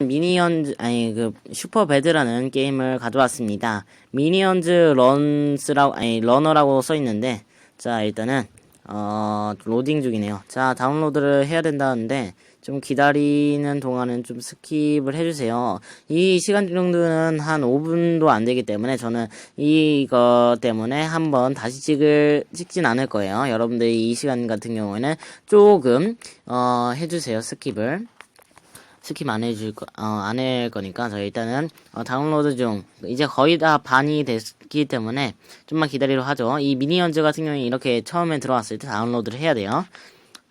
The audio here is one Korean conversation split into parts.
미니언즈 아니 그 슈퍼 배드라는 게임을 가져왔습니다. 미니언즈 런스라고 아니 러너라고 써 있는데 자 일단은 어 로딩 중이네요. 자 다운로드를 해야 된다는데 좀 기다리는 동안은 좀 스킵을 해주세요. 이 시간 정도는 한 5분도 안 되기 때문에 저는 이거 때문에 한번 다시 찍을 찍진 않을 거예요. 여러분들이 이 시간 같은 경우에는 조금 어 해주세요 스킵을. 스킵 안 해줄 거, 어, 안 할 거니까, 저 일단은, 어, 다운로드 중, 이제 거의 다 반이 됐기 때문에, 좀만 기다리려 하죠. 이 미니언즈 같은 경우에 이렇게 처음에 들어왔을 때 다운로드를 해야 돼요.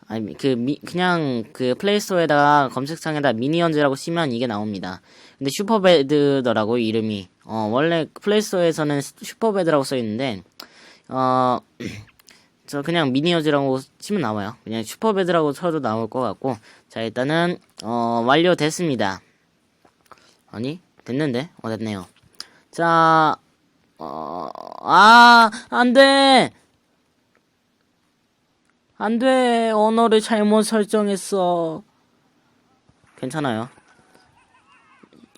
아니, 그, 미, 그냥, 그, 플레이스토어에다가 검색창에다 미니언즈라고 치면 이게 나옵니다. 근데 슈퍼배드더라고, 이름이. 어, 원래 플레이스토어에서는 슈퍼배드라고 써 있는데, 어, 저 그냥 미니어즈라고 치면 나와요. 그냥 슈퍼배드라고 쳐도 나올 것 같고. 자, 일단은, 어, 완료됐습니다. 아니, 됐는데? 어, 됐네요. 자, 어, 아, 안 돼! 안 돼! 언어를 잘못 설정했어. 괜찮아요.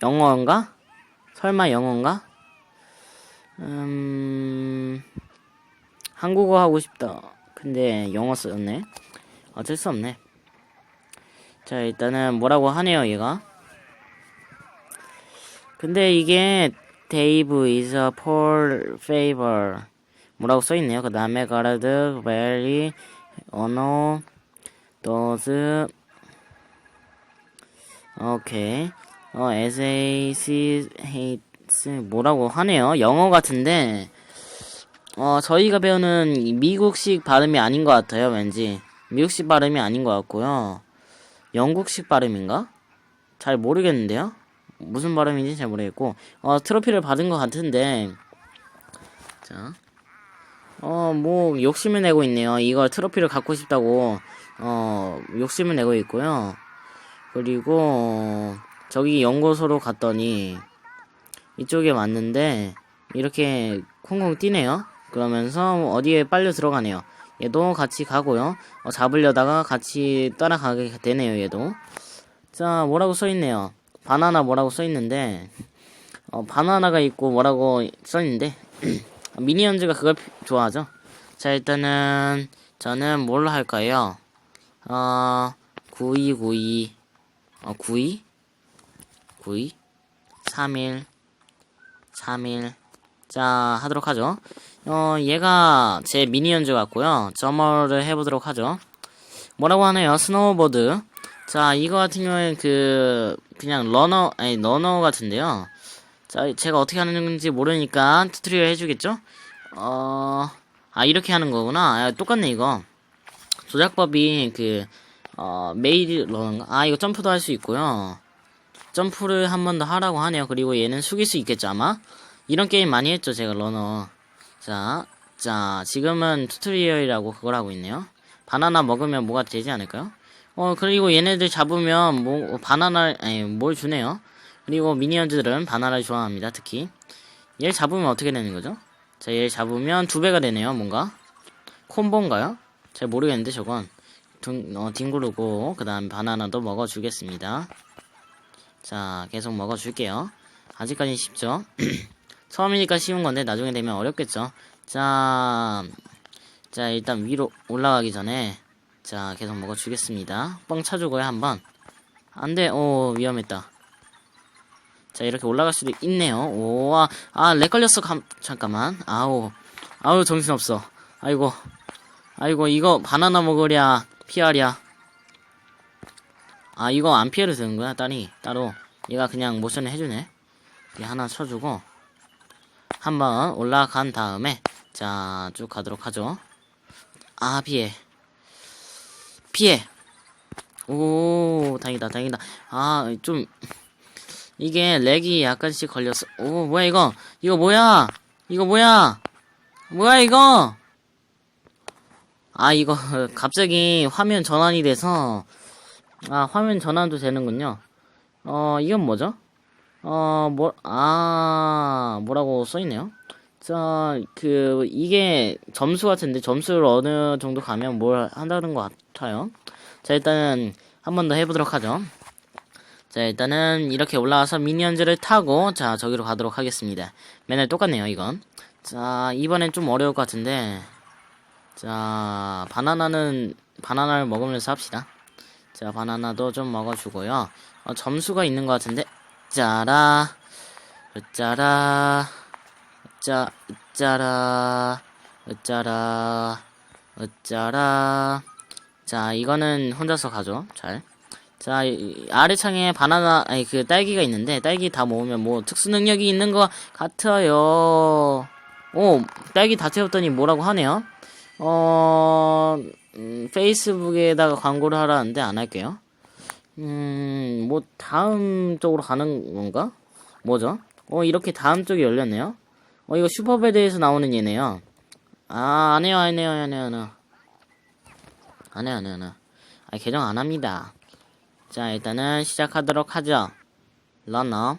영어인가? 설마 영어인가? 음, 한국어 하고 싶다. 근데 영어 썼네. 어쩔 수 없네. 자, 일단은 뭐라고 하네요, 얘가. 근데 이게 Dave is a poor favor. 뭐라고 써있네요. 그 다음에 가라드, very, 언어, does, 오케이. 어, SAC hates, 뭐라고 하네요. 영어 같은데, 어, 저희가 배우는 이 미국식 발음이 아닌 것 같아요, 왠지. 미국식 발음이 아닌 것 같고요. 영국식 발음인가? 잘 모르겠는데요? 무슨 발음인지 잘 모르겠고, 어, 트로피를 받은 것 같은데, 자. 어, 뭐, 욕심을 내고 있네요. 이걸 트로피를 갖고 싶다고, 어, 욕심을 내고 있고요. 그리고, 저기 연구소로 갔더니, 이쪽에 왔는데, 이렇게 콩콩 뛰네요. 그러면서 어디에 빨려 들어가네요. 얘도 같이 가고요. 어, 잡으려다가 같이 따라가게 되네요, 얘도. 자, 뭐라고 써있네요. 바나나 뭐라고 써있는데, 어, 바나나가 있고 뭐라고 써있는데, 미니언즈가 그걸 피- 좋아하죠. 자, 일단은, 저는 뭘로 할까요? 어, 9292, 어, 92? 92? 31, 31, 자, 하도록 하죠. 어, 얘가 제 미니언즈 같고요. 점어를 해보도록 하죠. 뭐라고 하네요. 스노우보드. 자, 이거 같은 경우에 그, 그냥 러너, 아니, 러너 같은데요. 자, 제가 어떻게 하는지 모르니까 튜토리얼 해주겠죠? 어, 아, 이렇게 하는 거구나. 아, 똑같네, 이거. 조작법이 그, 어, 메일 러너인가? 아, 이거 점프도 할 수 있고요. 점프를 한 번 더 하라고 하네요. 그리고 얘는 숙일 수 있겠죠, 아마? 이런 게임 많이 했죠, 제가 러너. 자, 자, 지금은 튜토리얼이라고 그걸 하고 있네요. 바나나 먹으면 뭐가 되지 않을까요? 어, 그리고 얘네들 잡으면 뭐, 바나나, 아니, 뭘 주네요. 그리고 미니언즈들은 바나나를 좋아합니다, 특히. 얘를 잡으면 어떻게 되는 거죠? 자, 얘를 잡으면 두 배가 되네요, 뭔가. 콤보인가요? 잘 모르겠는데, 저건. 둥, 어, 뒹구르고, 그 다음 바나나도 먹어주겠습니다. 자, 계속 먹어줄게요. 아직까지 쉽죠? 처음이니까 쉬운 건데 나중에 되면 어렵겠죠. 자, 자 일단 위로 올라가기 전에 자 계속 먹어주겠습니다. 뻥 차주고요 한번. 안돼, 오 위험했다. 자 이렇게 올라갈 수도 있네요. 오아 아, 렉 걸렸어. 감, 잠깐만. 아우 아우 정신 없어. 아이고 아이고 이거 바나나 먹으랴 피하랴. 아 이거 안 피해도 되는 거야 딸이 따로. 얘가 그냥 모션을 해주네. 얘 하나 쳐주고. 한번 올라간 다음에 자 쭉 가도록 하죠. 아 피해. 피해. 오 다행이다 다행이다. 아 좀 이게 렉이 약간씩 걸렸어. 오 뭐야 이거? 이거 뭐야? 이거 뭐야? 뭐야 이거? 아 이거 갑자기 화면 전환이 돼서 아 화면 전환도 되는군요. 어 이건 뭐죠 어, 뭐, 아, 뭐라고 써있네요? 자, 그, 이게 점수 같은데, 점수를 어느 정도 가면 뭘 한다는 것 같아요. 자, 일단은, 한 번 더 해보도록 하죠. 자, 일단은 이렇게 올라와서 미니언즈를 타고, 자, 저기로 가도록 하겠습니다. 맨날 똑같네요, 이건. 자, 이번엔 좀 어려울 것 같은데. 자, 바나나는, 바나나를 먹으면서 합시다. 자, 바나나도 좀 먹어주고요. 어, 점수가 있는 것 같은데. 짜라, 짜라, 짜, 짜라, 짜라, 짜라. 자, 이거는 혼자서 가죠. 잘. 자, 이- 아래 창에 바나나, 아니, 그 딸기가 있는데, 딸기 다 모으면 뭐 특수 능력이 있는 것 같아요. 오, 딸기 다 채웠더니 뭐라고 하네요. 어, 음, 페이스북에다가 광고를 하라는데 안 할게요. 음, 뭐, 다음 쪽으로 가는 건가? 뭐죠? 어, 이렇게 다음 쪽이 열렸네요. 어, 이거 슈퍼배드에서 나오는 얘네요. 아, 안 해요, 안 해요, 안 해요, 안 해요. 안 해요, 안 해요, 안 해요. 아, 개정 안 합니다. 자, 일단은 시작하도록 하죠. 러너.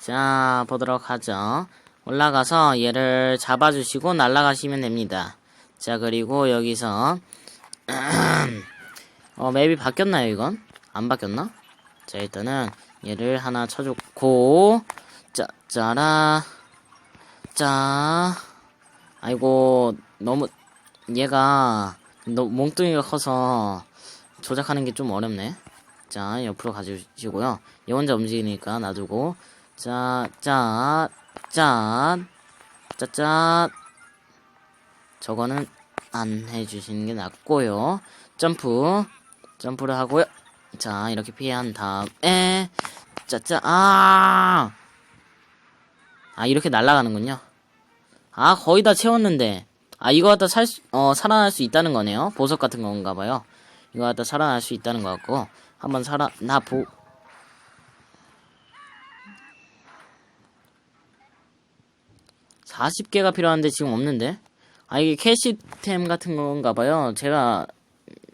자, 보도록 하죠. 올라가서 얘를 잡아주시고 날아가시면 됩니다. 자, 그리고 여기서 어, 맵이 바뀌었나요, 이건? 안 바뀌었나? 자, 일단은 얘를 하나 쳐줬고 자, 짜라 자 아이고 너무 얘가 너 몽둥이가 커서 조작하는 게 좀 어렵네. 자, 옆으로 가주시고요. 얘 혼자 움직이니까 놔두고. 자, 자, 자, 자, 자. 저거는 안 해주시는 게 낫고요. 점프, 점프를 하고요. 자, 이렇게 피한 다음에, 자, 자, 아! 아, 이렇게 날아가는군요. 아, 거의 다 채웠는데. 아, 이거 갖다 살 수, 어, 살아날 수 있다는 거네요. 보석 같은 건가 봐요. 이거 갖다 살아날 수 있다는 것 같고. 한번 살아, 나 보, 사십 개가 필요한데 지금 없는데? 아, 이게 캐시템 같은 건가 봐요. 제가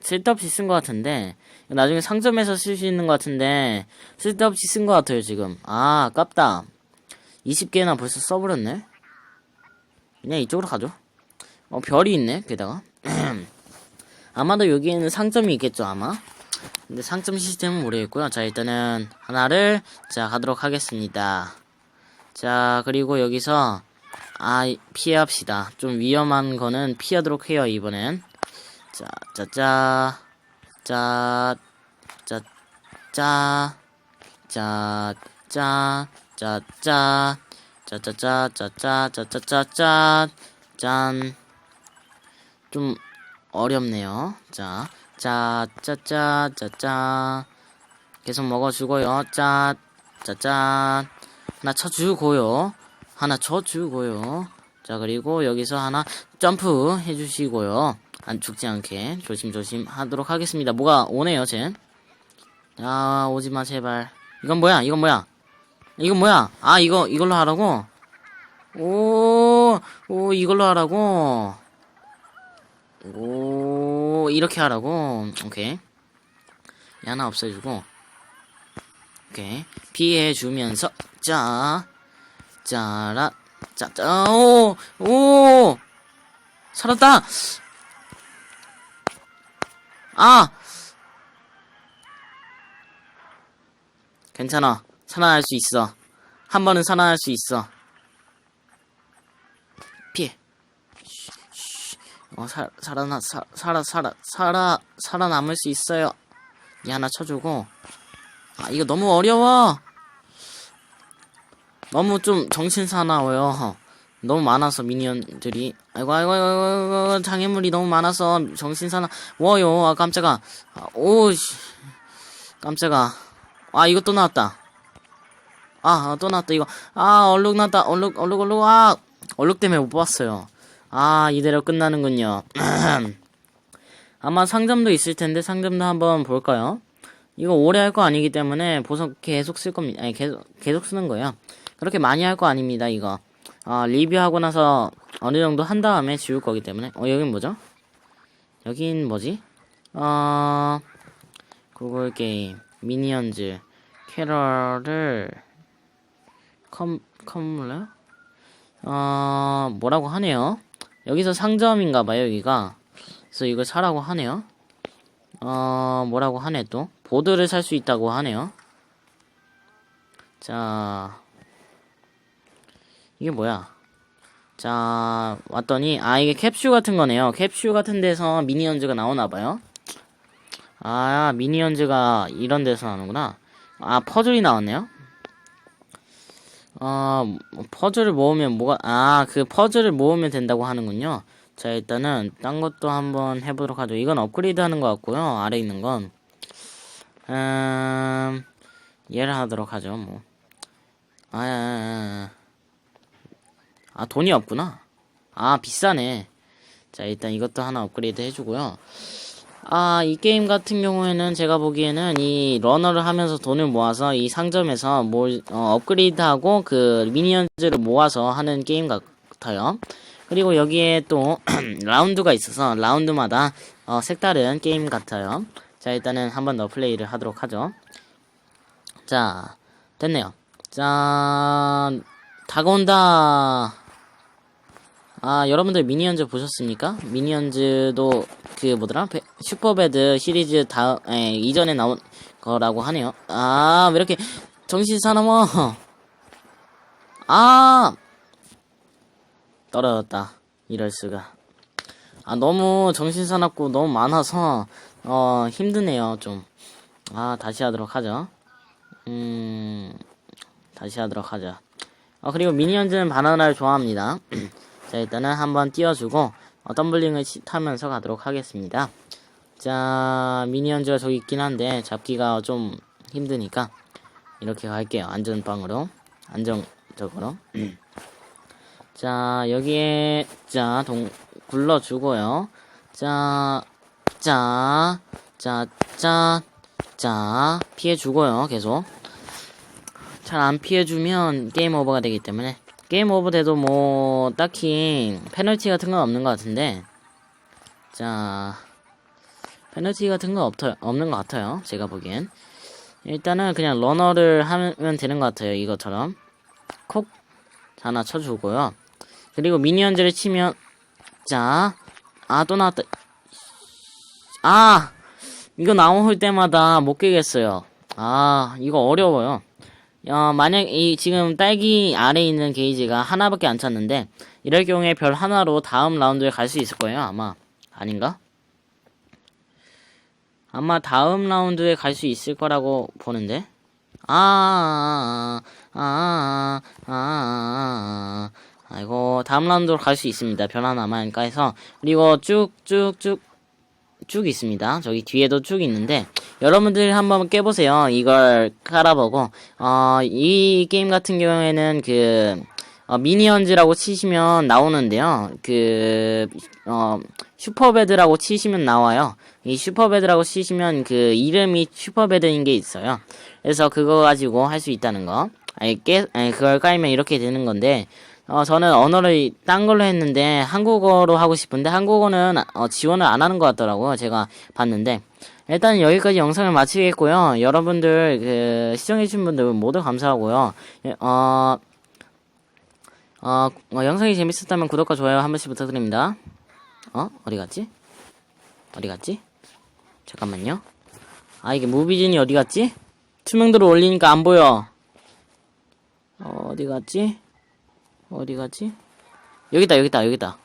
쓸데없이 쓴 것 같은데. 나중에 상점에서 쓸 수 있는 것 같은데. 쓸데없이 쓴 것 같아요, 지금. 아, 아깝다. 20개나 벌써 써버렸네? 그냥 이쪽으로 가죠. 어, 별이 있네, 게다가. 아마도 여기에는 상점이 있겠죠, 아마. 근데 상점 시스템은 모르겠고요. 자, 일단은 하나를, 자, 가도록 하겠습니다. 자, 그리고 여기서, 아, 피합시다. 좀 위험한 거는 피하도록 해요, 이번엔. 짜짜짜 짜짜짜 짜짜 짜짜 짜짜짜 짜짜 짜짜짜 짠좀 어렵네요 자 짜짜짜 짜짜 계속 먹어주고요 짜, 짜, 짜. 하나 쳐주고요 하나 쳐주고요 자 그리고 여기서 하나 점프 해주시고요 안 죽지 않게 조심조심 하도록 하겠습니다. 뭐가 오네요, 쟨. 야, 오지마, 제발. 이건 뭐야? 이건 뭐야? 이건 뭐야? 아, 이거, 이걸로 하라고? 오, 오, 이걸로 하라고? 오, 이렇게 하라고? 오케이. 얘 하나 없애주고. 오케이. 피해주면서, 자, 짜라, 짜, 짜, 오, 오! 살았다! 아! 괜찮아. 살아날 수 있어. 한 번은 살아날 수 있어. 피해. 어, 살, 살아나, 사, 살아, 살아, 살아, 살아남을 수 있어요. 얘 하나 쳐주고. 아, 이거 너무 어려워! 너무 좀 정신 사나워요. 너무 많아서 미니언들이. 아이고 아이고 아이고, 아이고 장애물이 너무 많아서 정신 사나. 워요. 아 깜짝아. 아, 오씨. 깜짝아. 아 이거 또 나왔다. 아또 나왔다 이거. 아 얼룩 났다. 얼룩 얼룩 얼룩. 아 얼룩 때문에 못 봤어요. 아 이대로 끝나는군요. 아마 상점도 있을 텐데 상점도 한번 볼까요? 이거 오래 할 거 아니기 때문에 보석 계속 쓸 겁니다. 아니 계속 계속 쓰는 거예요. 그렇게 많이 할 거 아닙니다. 이거 아 리뷰하고 나서 어느 정도 한 다음에 지울 거기 때문에 어 여긴 뭐죠? 여긴 뭐지? 어 구글 게임 미니언즈 캐럴을 컴 컴물래? 어 뭐라고 하네요. 여기서 상점인가 봐요 여기가. 그래서 이걸 사라고 하네요. 어, 뭐라고 하네, 또. 보드를 살 수 있다고 하네요. 자, 이게 뭐야? 자, 왔더니, 아, 이게 캡슐 같은 거네요. 캡슐 같은 데서 미니언즈가 나오나 봐요. 아, 미니언즈가 이런 데서 나오는구나. 아, 퍼즐이 나왔네요. 어, 퍼즐을 모으면 뭐가, 아, 그 퍼즐을 모으면 된다고 하는군요. 자, 일단은, 딴 것도 한번 해 보도록 하죠. 이건 업그레이드 하는 것 같고요. 아래 있는 건. 음, 얘를 하도록 하죠, 뭐. 아, 아, 아, 아, 돈이 없구나. 아, 비싸네. 자, 일단 이것도 하나 업그레이드 해주고요. 아, 이 게임 같은 경우에는 제가 보기에는 이 러너를 하면서 돈을 모아서 이 상점에서 뭘, 어, 업그레이드하고 그 미니언즈를 모아서 하는 게임 같아요. 그리고 여기에 또 라운드가 있어서 라운드마다 어, 색다른 게임 같아요. 자, 일단은 한 번 더 플레이를 하도록 하죠. 자, 됐네요. 자, 다가온다. 아, 여러분들 미니언즈 보셨습니까? 미니언즈도 그 뭐더라? 베- 슈퍼배드 시리즈 다음 에, 이전에 나온 거라고 하네요. 아, 왜 이렇게 정신 사나워? 아, 떨어졌다. 이럴 수가. 아, 너무 정신 사납고 너무 많아서 어 힘드네요 좀. 아, 다시 하도록 하죠. 음, 다시 하도록 하죠. 어, 그리고 미니언즈는 바나나를 좋아합니다. 자, 일단은 한번 띄워주고, 어, 덤블링을 시- 타면서 가도록 하겠습니다. 자, 미니언즈가 저기 있긴 한데, 잡기가 좀 힘드니까, 이렇게 갈게요. 안전방으로. 안정적으로. 자, 여기에, 자, 동, 굴러주고요. 자, 자, 자, 자, 자, 피해주고요. 계속. 잘 안 피해주면 게임 오버가 되기 때문에 게임 오버 돼도 뭐 딱히 페널티 같은 건 없는 것 같은데. 자 페널티 같은 건 없, 없는 것 같아요 제가 보기엔. 일단은 그냥 러너를 하면 되는 것 같아요 이것처럼. 콕 하나 쳐주고요. 그리고 미니언즈를 치면 자아 또 나왔다. 아! 이거 나올 때마다 못 깨겠어요. 아 이거 어려워요 어, 만약 이 지금 딸기 아래 있는 게이지가 하나밖에 안 찼는데 이럴 경우에 별 하나로 다음 라운드에 갈 수 있을 거예요 아마. 아닌가? 아마 다음 라운드에 갈 수 있을 거라고 보는데. 아, 아, 아, 아, 아, 아, 아, 아이고 다음 라운드로 갈 수 있습니다 별 하나만. 까해서 그리고 쭉쭉쭉 쭉 있습니다. 저기 뒤에도 쭉 있는데 여러분들 한번 깨보세요. 이걸 깔아보고 어, 이 게임 같은 경우에는 그 어, 미니언즈라고 치시면 나오는데요. 그 어, 슈퍼배드라고 치시면 나와요. 이 슈퍼배드라고 치시면 그 이름이 슈퍼배드인 게 있어요. 그래서 그거 가지고 할 수 있다는 거. 아니 깨 아니 그걸 깔면 이렇게 되는 건데 어, 저는 언어를 딴 걸로 했는데 한국어로 하고 싶은데 한국어는 어, 지원을 안 하는 것 같더라고요. 제가 봤는데 일단 여기까지 영상을 마치겠고요. 여러분들 그 시청해주신 분들 모두 감사하고요. 예, 어, 어, 어, 영상이 재밌었다면 구독과 좋아요 한 번씩 부탁드립니다. 어? 어디 갔지? 어디 갔지? 잠깐만요. 아 이게 무비진이 어디 갔지? 투명도를 올리니까 안 보여. 어, 어디 갔지? 어디 갔지? 여기다, 여기다, 여기다.